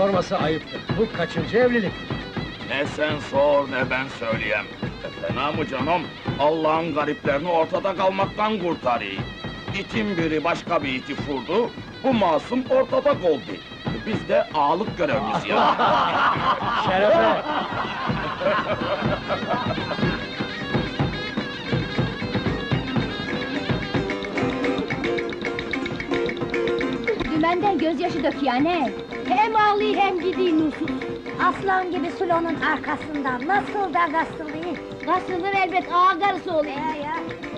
sorması ayıptır. Bu kaçıncı evlilik? Ne sen sor ne ben söyleyeyim. E, fena mı canım? Allah'ın gariplerini ortada kalmaktan kurtarıyor. İtin biri başka bir iti vurdu, bu masum ortada kaldı. Biz de ağalık görevliyiz ya. Şerefe! Dümenden gözyaşı döküyor ne? Gidiyor nursuz. Aslan gibi Sulo'nun arkasından nasıl da gasıllıyor. Gasılır elbet ağa karısı oluyor. ya. Hadi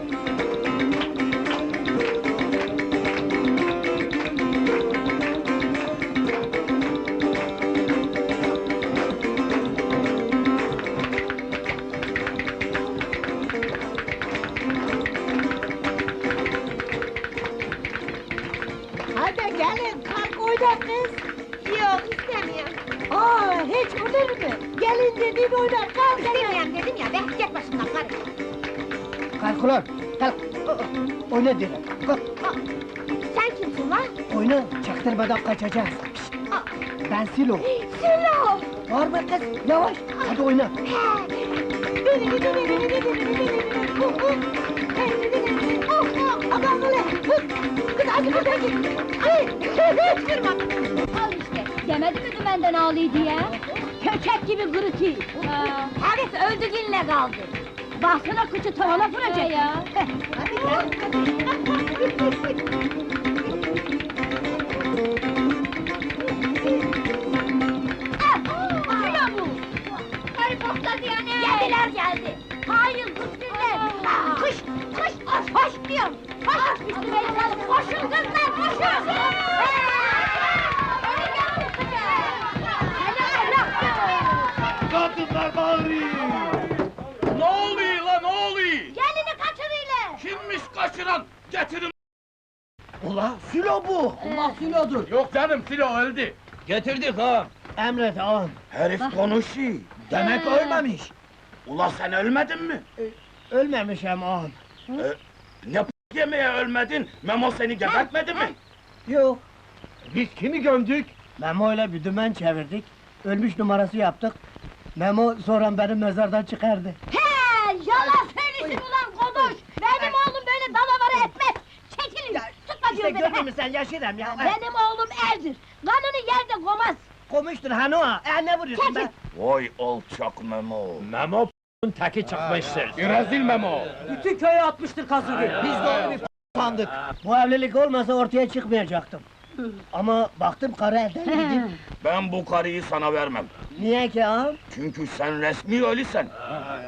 Gelin dediğin oynar, kalk hemen. İstemiyorum dedim ya be, git başımdan karı. Kalk ulan, kalk. Oyna derim, kalk. Sen kimsin lan? Oyna, çaktırmadan kaçacağız. Aa. Ben Silo. Sülo! Var mı kız? Yavaş, hadi oyna. Kız hadi buradan git! Ay! Al işte! Demedi mi dümenden ağlıyor diye? Köçek gibi kırıtı! Herif öldü ginle kaldı! Baksana kıçı tavana vuracak ya! Hadi Şuna Kadınlar bağırıyor! Ne oluyor lan ne oluyor? Gelini kaçırıyla! Kimmiş kaçıran? Getirin! Ula, Silo bu. Allah Sülo'dur! Yok canım Filo öldü. Getirdik ha! Emret ağam. Herif konuşuyor. Demek ölmemiş. Ula sen ölmedin mi? Ölmemiş hem ağam. Ne p- yemeye ölmedin? Memo seni gebertmedi mi? Yok. Biz kimi gömdük? Memo ile bir dümen çevirdik. Ölmüş numarası yaptık. Memo sonra benim mezardan çıkardı. He! Yalan söylesin ulan konuş! Benim oğlum böyle dalavara etmez! Çekilin! Tutma İşte diyor beni! gördün mü sen yaşıram ya. Benim oğlum erdir! Kanını yerde komaz! Komuştur hanı o. E ne vuruyorsun Çekil! be? Vay alçak Memo. Memo p***'ın teki çıkmıştır! Rezil Memo. Bütün köyü atmıştır kazığı. Biz de onu bir sandık. Bu evlilik olmasa ortaya çıkmayacaktım. Ama baktım karı elden gidip. Ben bu karıyı sana vermem. Niye ki ağam? Çünkü sen resmi ölüsen.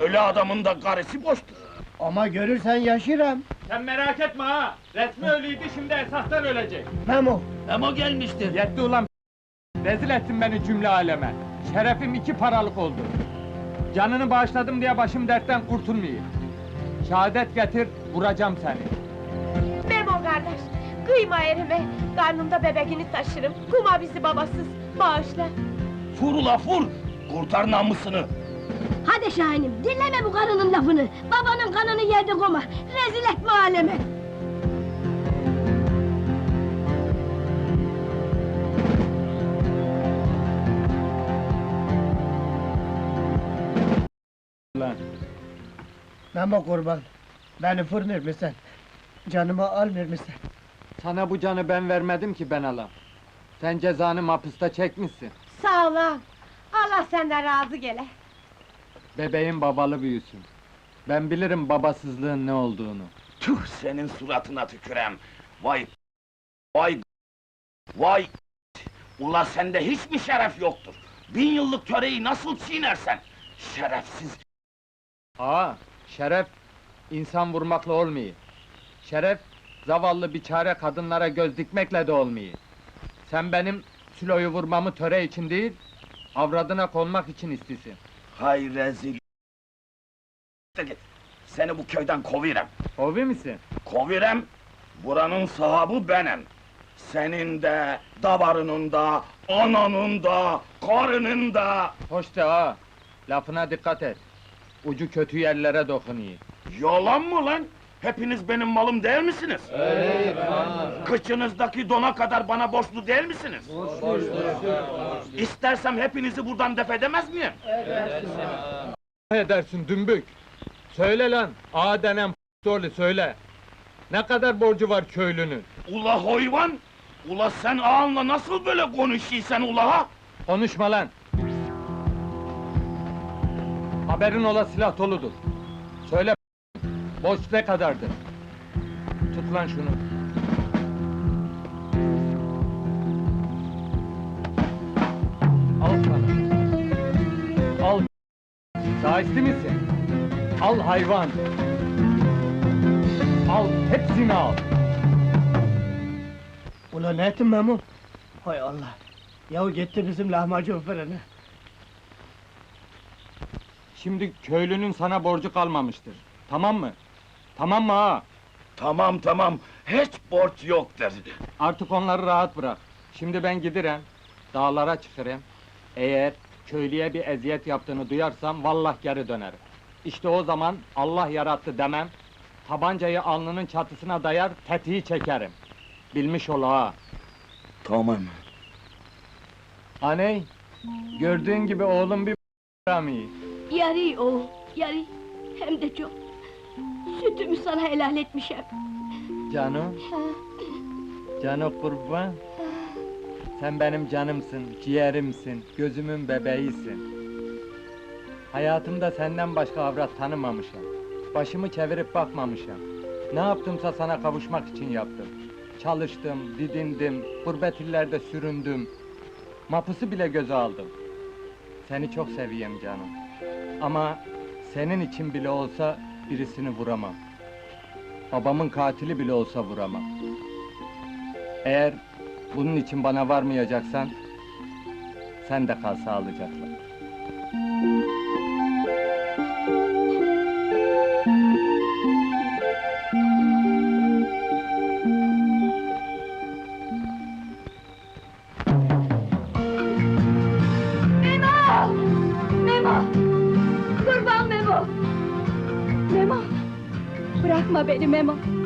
Ölü adamın da karısı boştur. Ama görürsen yaşırım. Sen merak etme ha! Resmi ölüydü, şimdi esastan ölecek. Memo. Memo gelmiştir! Yetti ulan Rezil ettin beni cümle aleme. Şerefim iki paralık oldu. Canını bağışladım diye başım dertten kurtulmuyor. Şehadet getir, vuracağım seni. Memo kardeş, kıyma erime. Karnımda bebeğini taşırım. Kuma bizi babasız. Bağışla. Vur ula vur! Kurtar namusunu! Hadi Şahinim, dinleme bu karının lafını! Babanın kanını yerde koma! Rezil etme aleme! Ulan. Memo kurban. Beni fırınır mısın? Canımı almır mısın? Sana bu canı ben vermedim ki ben alam. Sen cezanı hapiste çekmişsin. Sağ ol ağam. Allah senden razı gele. Bebeğin babalı büyüsün. Ben bilirim babasızlığın ne olduğunu. Tüh senin suratına tükürem! Vay! Vay! Vay! Ula sende hiç mi şeref yoktur? Bin yıllık töreyi nasıl çiğnersen? Şerefsiz! Aa, şeref insan vurmakla olmuyor. Şeref zavallı biçare kadınlara göz dikmekle de olmuyor. Sen benim Sülo'yu vurmamı töre için değil, avradına konmak için istisin. Hay rezil! Seni bu köyden kovirem! Ovi misin? Kovirem! Buranın sahibi benim! Senin de, davarının da, ananın da, karının da! Hoş de ha, lafına dikkat et. Ucu kötü yerlere dokunuyor. Yalan mı lan? Hepiniz benim malım değil misiniz? Kıçınızdaki dona kadar bana borçlu değil misiniz? İstersem hepinizi buradan def edemez miyim? Ne edersin dümbük? Söyle lan, ağa denen p***orlu söyle. Ne kadar borcu var köylünün? Ula hayvan! Ula sen ağanla nasıl böyle konuşuyorsun ula ha? Konuşma lan! Haberin ola silah doludur. Söyle borç ne kadardır? Tut lan şunu. Al sana. Al. Şahitli misin? Al hayvan. Al, hepsini al. Ulan ne ettin Memo? Hay Allah! Yahu gitti bizim lahmacun fırını. Şimdi köylünün sana borcu kalmamıştır. Tamam mı? Tamam mı ha? Tamam tamam, hiç borç yoktur. Artık onları rahat bırak. Şimdi ben giderim. Dağlara çıkarım. Eğer köylüye bir eziyet yaptığını duyarsam vallah geri dönerim. İşte o zaman Allah yarattı demem. Tabancayı alnının çatısına dayar, tetiği çekerim. Bilmiş ol ha. Tamam. Aney, gördüğün gibi oğlum bir. Yarı o, yarı. Hem de çok. Sütümü sana helal etmişim. Canım, canı kurban. Sen benim canımsın, ciğerimsin, gözümün bebeğisin. Hayatımda senden başka avrat tanımamışım. Başımı çevirip bakmamışım. Ne yaptımsa sana kavuşmak için yaptım. Çalıştım, didindim, gurbet illerde süründüm. Mapusu bile göze aldım. Seni çok seveyim canım. Ama senin için bile olsa birisini vuramam. Babamın katili bile olsa vuramam. Eğer bunun için bana varmayacaksan, sen de kal sağlıcakla. Kurban Memo! Memo! Bırakma beni Memo!